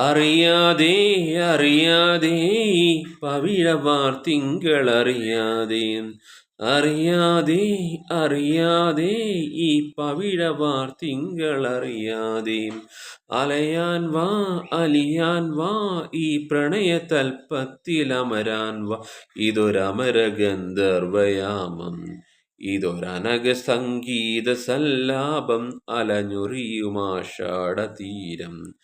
അറിയാതെ അറിയാതെ പവിഴവാർ തിങ്കളറിയാതെ അറിയാതെ അറിയാതെ ഈ പവിഴവാർ തിങ്കളറിയാതെ അലയാൻ വാ അലിയാൻ വാ ഈ പ്രണയതൽപ്പത്തിലമരാൻ വാ. ഇതൊരമര ഗന്ധർവയാമം ഇതൊരനക സംഗീത സല്ലാപം അലഞ്ഞുറിയുമാഷാടതീരം.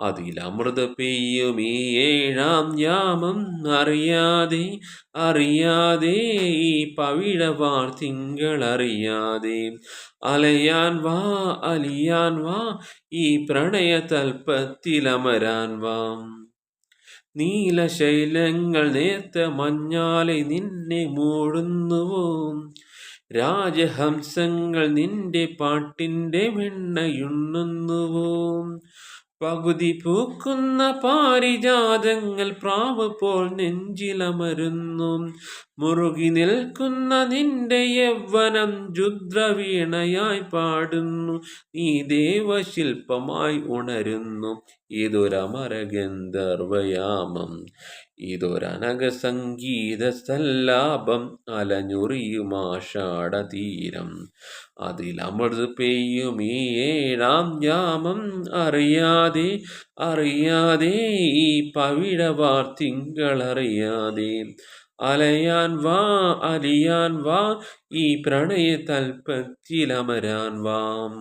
അതിലമൃത പെയ്യുമീ ഏഴാം യാമം അറിയാതെ അറിയാതെ ഈ പവിഴവാർ തിങ്കളറിയാതെ. അലയാൻ വാ അലിയാൻ വാ ഈ പ്രണയ തൽപ്പത്തിലമരാൻ വാം. നീലശൈലങ്ങൾ നേർത്ത മഞ്ഞാലെ നിന്നെ മൂടുന്നുവോ. രാജഹംസങ്ങൾ നിന്റെ പാട്ടിന്റെ വെണ്ണയുണ്ണുന്നുവോ? പകുതി പൂക്കുന്ന പാരിജാതങ്ങൾ പ്രാവ് പോൽ നെഞ്ചിലമരുന്നു. മുറുകി നിൽക്കുന്ന നിന്റെ യൗവനം രുദ്രവീണയായി പാടുന്നു. നീ ദേവശില്പമായി ഉണരുന്നു. ഇതൊരമരഗന്ധർവയാമം ഇതൊരനക സംഗീത സല്ലാപം അലഞ്ഞുറിയുമാഷാഢതീരം അതിലമൃത് പെയ്യും ഈ ഏഴാം യാമം അറിയാതെ അറിയാതെ ഈ പവിഴവാർ തിങ്കളറിയാതെ അലയാൻ വാ അലിയാൻ വാ ഈ പ്രണയ തൽപ്പത്തിലമരാൻ വാം.